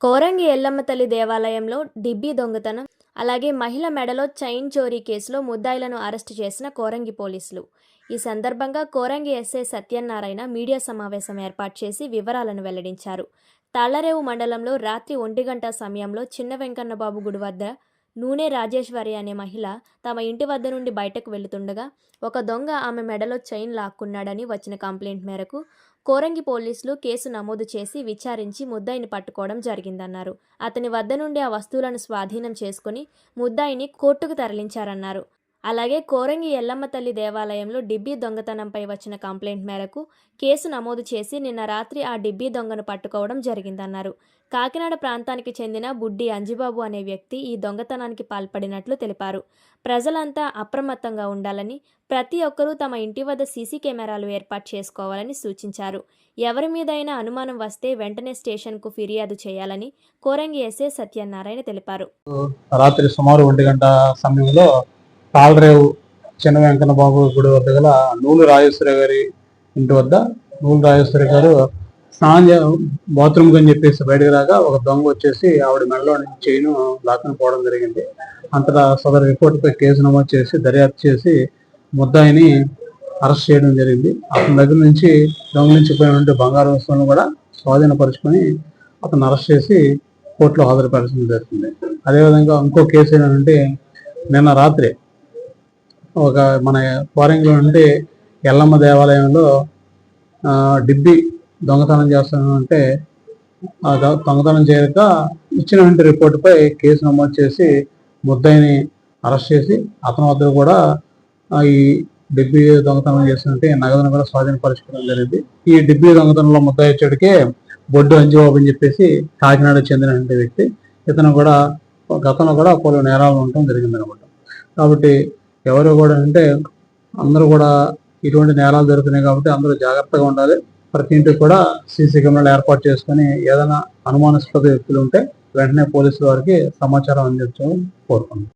కోరంగి ఎల్లమ్మ తల్లి దేవాలయంలో డిబ్బీ దొంగతనం అలాగే మహిళ మెడలో చైన్ చోరీ కేసులో ముద్దాయిలను అరెస్టు చేసిన కోరంగి పోలీసులు. ఈ సందర్భంగా కోరంగి ఎస్ఐ సత్యనారాయణ మీడియా సమావేశం ఏర్పాటు చేసి వివరాలను వెల్లడించారు. తాళ్ళరేవు మండలంలో రాత్రి ఒంటి గంట సమయంలో చిన్న వెంకన్నబాబు గుడి వద్ద నూనె రాజేశ్వరి అనే మహిళ తమ ఇంటి వద్ద నుండి బయటకు వెళుతుండగా ఒక దొంగ ఆమె మెడలో చైన్ లాక్కున్నాడని వచ్చిన కంప్లైంట్ మేరకు కోరంగి పోలీసులు కేసు నమోదు చేసి విచారించి ముద్దాయిని పట్టుకోవడం జరిగిందన్నారు. అతని వద్ద నుండి ఆ వస్తువులను స్వాధీనం చేసుకుని ముద్దాయిని కోర్టుకు తరలించారన్నారు. అలాగే కోరంగి ఎల్లమ్మ తల్లి దేవాలయంలో డిబ్బీ దొంగతనంపై వచ్చిన కంప్లైంట్ మేరకు కేసు నమోదు చేసి నిన్న రాత్రి ఆ డిబ్బీ దొంగను పట్టుకోవడం జరిగిందన్నారు. కాకినాడ ప్రాంతానికి చెందిన బుడ్డి అంజిబాబు అనే వ్యక్తి ఈ దొంగతనానికి పాల్పడినట్లు తెలిపారు. ప్రజలంతా అప్రమత్తంగా ఉండాలని ప్రతి ఒక్కరూ తమ ఇంటి వద్ద సీసీ కెమెరాలు ఏర్పాటు చేసుకోవాలని సూచించారు. ఎవరి మీదైనా అనుమానం వస్తే వెంటనే స్టేషన్కు ఫిర్యాదు చేయాలని కోరంగి ఎస్ఏ సత్యనారాయణ తెలిపారు. రాత్రి సుమారు ఒంటి గంట సమయంలో తాళరేవు చిన్న వెంకన్న బాబు గుడి వద్ద గల నూలు రాజేశ్వరి గారి ఇంటి వద్ద నూలు రాజేశ్వరి గారు స్నానం బాత్రూమ్ అని చెప్పేసి బయటకు రాగా ఒక దొంగ వచ్చేసి ఆవిడ మెడలో నుంచి చైన్ లాక్కుని పోవడం జరిగింది. అంతటా సదరు రిపోర్ట్పై కేసు నమోదు చేసి దర్యాప్తు చేసి ముద్దాయిని అరెస్ట్ చేయడం జరిగింది. అతని దగ్గర నుంచి దొంగలించిపోయినటువంటి బంగారు వస్తువులను కూడా స్వాధీనపరుచుకొని అతను అరెస్ట్ చేసి కోర్టులో హాజరుపరచడం జరుగుతుంది. అదేవిధంగా ఇంకో కేసు ఏంటంటే నిన్న రాత్రి ఒక మన ఫారెన్లో నుండి ఎల్లమ్మ దేవాలయంలో డిబ్బి దొంగతనం చేస్తానంటే ఆ దొంగతనం చేయక ఇచ్చినటువంటి రిపోర్టుపై కేసు నమోదు చేసి ముద్దాయిని అరెస్ట్ చేసి అతని వద్ద కూడా ఈ డిబ్బి దొంగతనం చేసినట్టు నగదును కూడా స్వాధీనపరచుకోవడం జరిగింది. ఈ డిబ్బి దొంగతనంలో ముద్దాయి వచ్చేటికే బొడ్డు అంజుబాబు అని చెప్పేసి కాకినాడ చెందినటువంటి వ్యక్తి. ఇతను కూడా గతంలో కూడా పలు నేరాలు ఉండటం జరిగింది అనమాట కాబట్టి ఎవరు కూడా అంటే అందరూ కూడా ఇటువంటి నేరాలు జరుగుతున్నాయి కాబట్టి అందరూ జాగ్రత్తగా ఉండాలి. ప్రతి ఇంటికి కూడా సీసీ కెమెరాలు ఏర్పాటు చేసుకొని ఏదైనా అనుమానాస్పద వ్యక్తులు ఉంటే వెంటనే పోలీసుల వారికి సమాచారం అందించడం కోరుకుంటున్నాం.